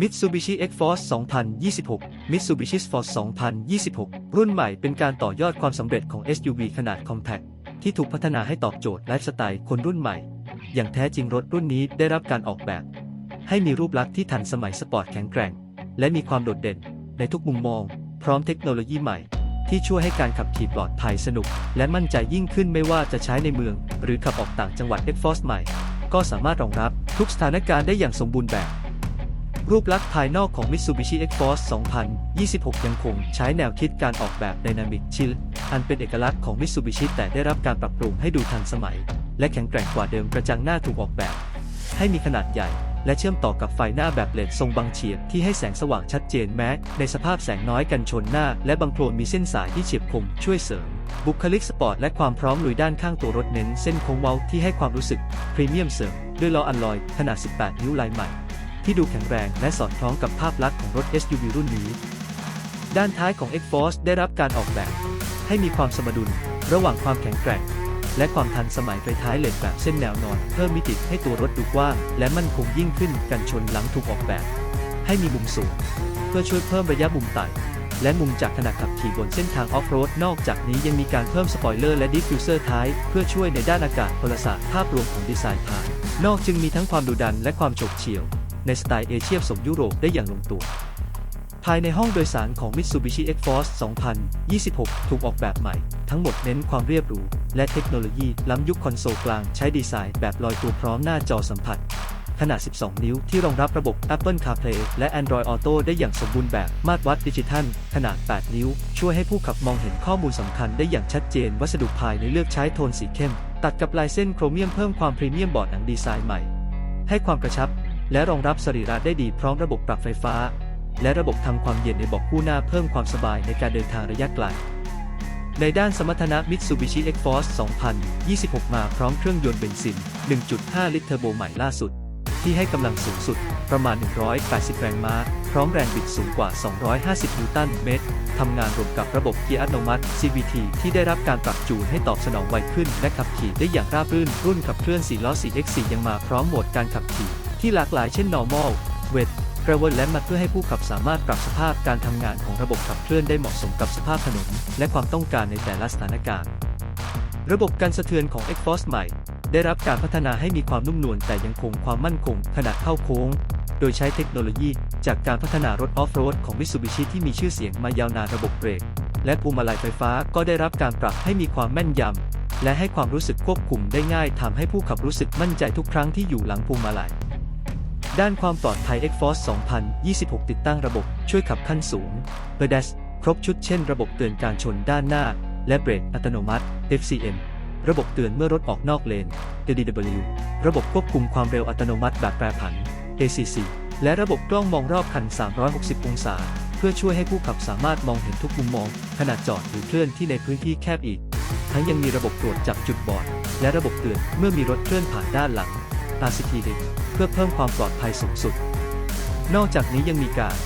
Mitsubishi X-Force 2026 Mitsubishi Force 2026 รุ่นใหม่เป็นการต่อยอดความสำเร็จของ SUV ขนาด compact ที่ถูกพัฒนาให้ตอบโจทย์ไลฟ์สไตล์คนรุ่นใหม่ อย่างแท้จริงรถรุ่นนี้ได้รับการออกแบบ ให้มีรูปลักษณ์ที่ทันสมัยสปอร์ตแข็งแกร่ง และมีความโดดเด่น ในทุกมุมมอง พร้อมเทคโนโลยีใหม่ ที่ช่วยให้การขับขี่ปลอดภัยสนุก และมั่นใจยิ่งขึ้นไม่ว่าจะใช้ในเมือง หรือขับออกต่างจังหวัด X-Force ใหม่ ก็สามารถรองรับทุกสถานการณ์ได้อย่างสมบูรณ์แบบ รูปลักษณ์ภายนอกของ Mitsubishi X-Force 2026 ยังคงใช้แนวคิดการออกแบบ Dynamic Chill อันเป็นเอกลักษณ์ของ Mitsubishi แต่ได้รับการปรับปรุงให้ดูทันสมัย และแข็งแกร่งกว่าเดิมกระจังหน้าถูกออกแบบ ให้มีขนาดใหญ่ และเชื่อมต่อกับไฟหน้าแบบเลนทรงบังเฉียบที่ให้แสงสว่างชัดเจนแม้ ในสภาพแสงน้อยกันชนหน้า และบางโคลนมีเส้นสายที่เฉียบคมช่วยเสริม บุคลิกสปอร์ตและความพร้อมลุยด้านข้างตัวรถเน้นเส้นโค้งเว้าที่ให้ความรู้สึกพรีเมียมเสริมด้วยล้ออัลลอยขนาด 18 นิ้วลายใหม่ ที่ดูแข็งแรงและสอดคล้องกับภาพลักษณ์ของรถ SUV รุ่นนี้ ด้านท้ายของ X-Force ได้รับการออกแบบ ให้มีความสมดุล ระหว่างความแข็งแกร่ง และความทันสมัยไฟท้ายเหล็กแบบเส้นแนวนอน เพิ่มมิติให้ตัวรถดูกว้างและมั่นคงยิ่งขึ้นกันชนหลังถูกออกแบบ ให้มีมุมสูง เพื่อช่วยเพิ่มระยะมุมไต่และมุมจากขณะขับขี่บนเส้นทางออฟโรด นอกจากนี้ยังมีการเพิ่มสปอยเลอร์และดิฟฟิวเซอร์ท้าย เพื่อช่วยในด้านอากาศพลศาสตร์ภาพรวมของดีไซน์ภาย นอกจึงมีทั้งความดุดันและความโฉบเฉี่ยว ในสไตล์เอเชียผสมยุโรปได้อย่างลงตัว ภายในห้องโดยสารของ Mitsubishi X-Force 2026 ถูกออกแบบใหม่ ทั้งหมดเน้นความเรียบหรู และเทคโนโลยีล้ำยุคคอนโซลกลางใช้ดีไซน์แบบลอยตัวพร้อมหน้าจอสัมผัส ขนาด 12 นิ้วที่รองรับระบบ Apple CarPlay และ Android Auto ได้อย่างสมบูรณ์แบบมาตรวัดดิจิทัล ขนาด 8 นิ้ว ช่วยให้ผู้ขับมองเห็นข้อมูลสำคัญได้อย่างชัดเจน วัสดุภายในเลือกใช้โทนสีเข้ม ตัดกับลายเส้นโครเมียมเพิ่มความพรีเมียมบอร์ดหนังดีไซน์ใหม่ให้ความกระชับ และรองรับสรีระได้ดีพร้อมระบบปรับไฟฟ้า และระบบทำความเย็นในเบอกคู่หน้าเพิ่มความสบายในการเดินทางระยะไกลในด้านสมรรถนะ Mitsubishi X-Force 2026 มาพร้อมเครื่องยนต์เบนซิน 1.5 ลิตรเทอร์โบใหม่ล่าสุด ที่ให้กำลังสูงสุด ประมาณ 180 แรงม้า พร้อมแรงบิดสูงกว่า 250 นิวตันเมตร ทำงานรวมกับระบบเกียร์อัตโนมัติ CVT ที่ได้รับการปรับจูนให้ตอบสนองไวขึ้น และขับขี่ได้อย่างราบรื่น รุ่นขับเคลื่อน4ล้อ 4x4 ยังมาพร้อมโหมดการขับขี่ ที่หลากหลายเช่น normal wet gravel และมัดเพื่อให้ผู้ขับสามารถปรับสภาพการทำงานของระบบขับเคลื่อนได้เหมาะสมกับสภาพถนนและความต้องการในแต่ละสถานการณ์ ระบบการสะเทือนของ X-Force ใหม่ ได้รับการพัฒนาให้มีความนุ่มนวลแต่ยังคงความมั่นคงขณะเข้าโค้ง โดยใช้เทคโนโลยีจากการพัฒนารถออฟโรดของ Mitsubishi ที่มีชื่อเสียงมายาวนานระบบเบรกและพวงมาลัยไฟฟ้าก็ได้รับการปรับให้มีความแม่นยำและให้ความรู้สึกควบคุมได้ง่ายทำให้ผู้ขับรู้สึกมั่นใจทุกครั้งที่อยู่หลังพวงมาลัย ด้านความปลอดภัย X-Force 2026 ติดตั้งระบบช่วยขับขั้นสูง p e d a s ครบชุดเช่นระบบเตือนการชนด้านหน้า และเบรกอัตโนมัติ FCM ระบบเตือนเมื่อรถออกนอกเลน DDW ระบบควบคุมความเร็วอัตโนมัติแบบแปรผัน ACC และระบบกล้องมองรอบคัน 360 องศา เพื่อช่วยให้ผู้ขับสามารถมองเห็นทุกมุมมอง ขณะจอดหรือเคลื่อนที่ในพื้นที่แคบอีก ทั้งยังมีระบบตรวจจับจุดบอด และระบบเตือนเมื่อมีรถเคลื่อนผ่านด้านหลัง RCTD เพื่อเพิ่มความปลอดภัยสูงสุด นอกจากนี้ยังมีการ